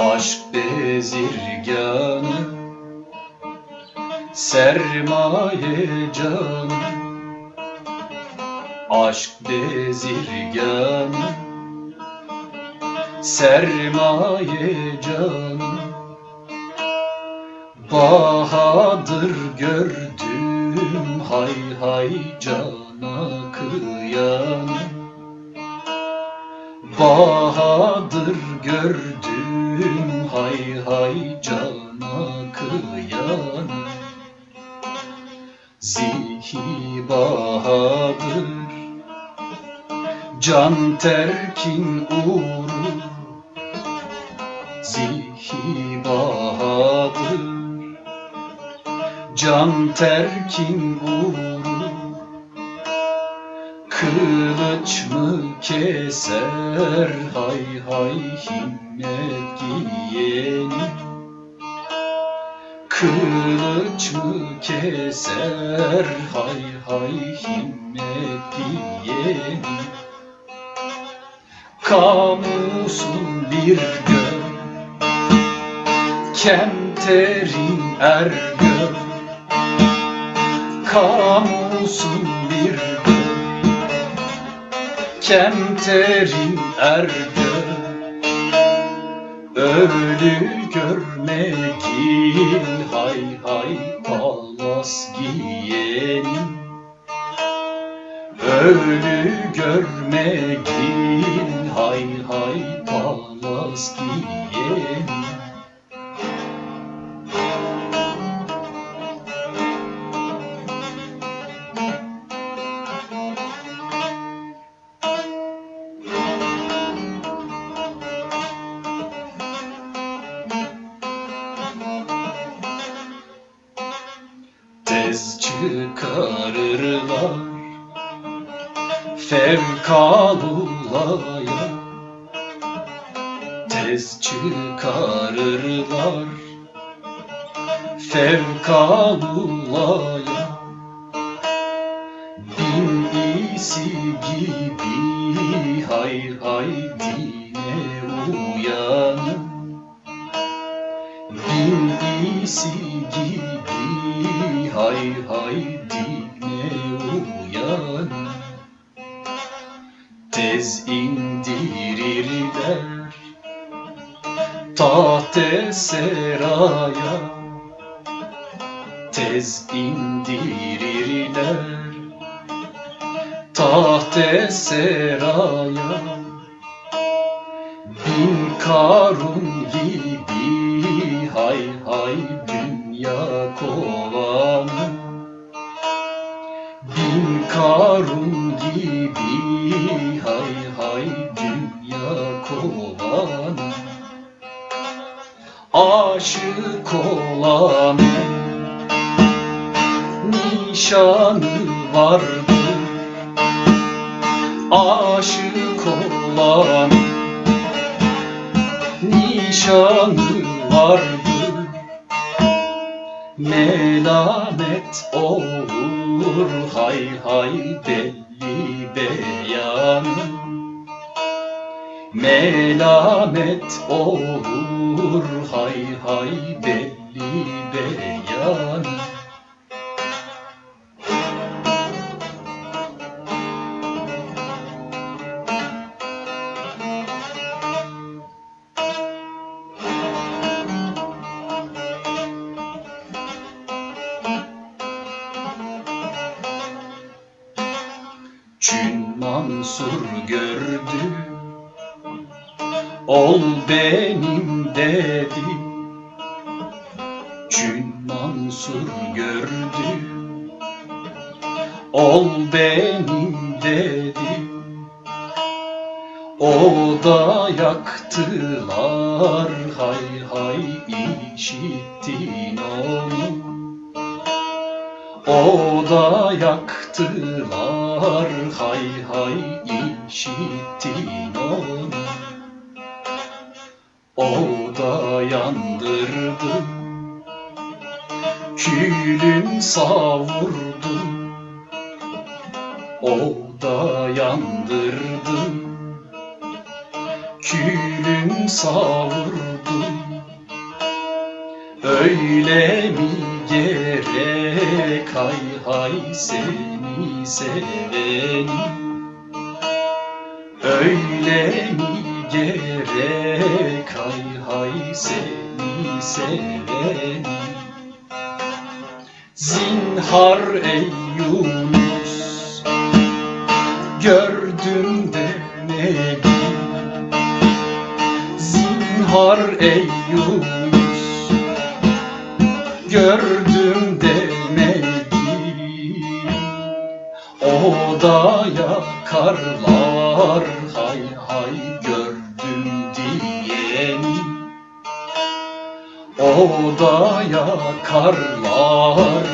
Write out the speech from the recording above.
Aşk bezirganı Sermaye canı. Aşk bezirganı Sermaye canı. Bahadır gördüm hay hay cana kıyanı Bahadır gördüm hay hay cana kıyanı Zihi Bahadır Can terkin uğru Zihi Bahadır Can terkin uğru Kılıç mı keser? Hay hay himmet giyeni. Kılıç mı keser? Hay hay himmet giyeni. Kamusun bir göl Kemterin er göl Kamusun bir göl Kemterin er göl Ölü görmegin hay hay palas giyenin Ölü görmegin hay hay palas giyenin Tez çıkarırlar. Fevkalulaya Tez çıkarırlar. Fevkalulaya Bin iyisi gibi hay hay dine uyanın. Bin iyisi gibi hay hay dine uyan. Tez indirirler tahte seraya. Tez indirirler tahte seraya. Bin karun gibi hay hay dünya kovanı karun gibi hay hay dünya kovanı Aşık olanın nişanı vardır Aşık olan nişanı vardır Melamet olur hay hay belli beyanı. Melamet olur. Hay hay belli beyanı Çün Mansur gördü Ol benim dedi. Çün Mansur gördü Ol benim dedi. O da yaktılar. Hay hay işittin onu o da yaktılar hay hay işittin onu. O da yandırdı Külün savurdu. O da yandırdı Külün savurdu Öyle mi gerek hay hay seni seveni. Öyle mi gerek hay hay seni seveni. Zinhar ey Yunus Gördüm demedi Zinhar ey Yunus Gördüm demedi. O da yakarlar hay hay gördüm diyeni O da yakarlar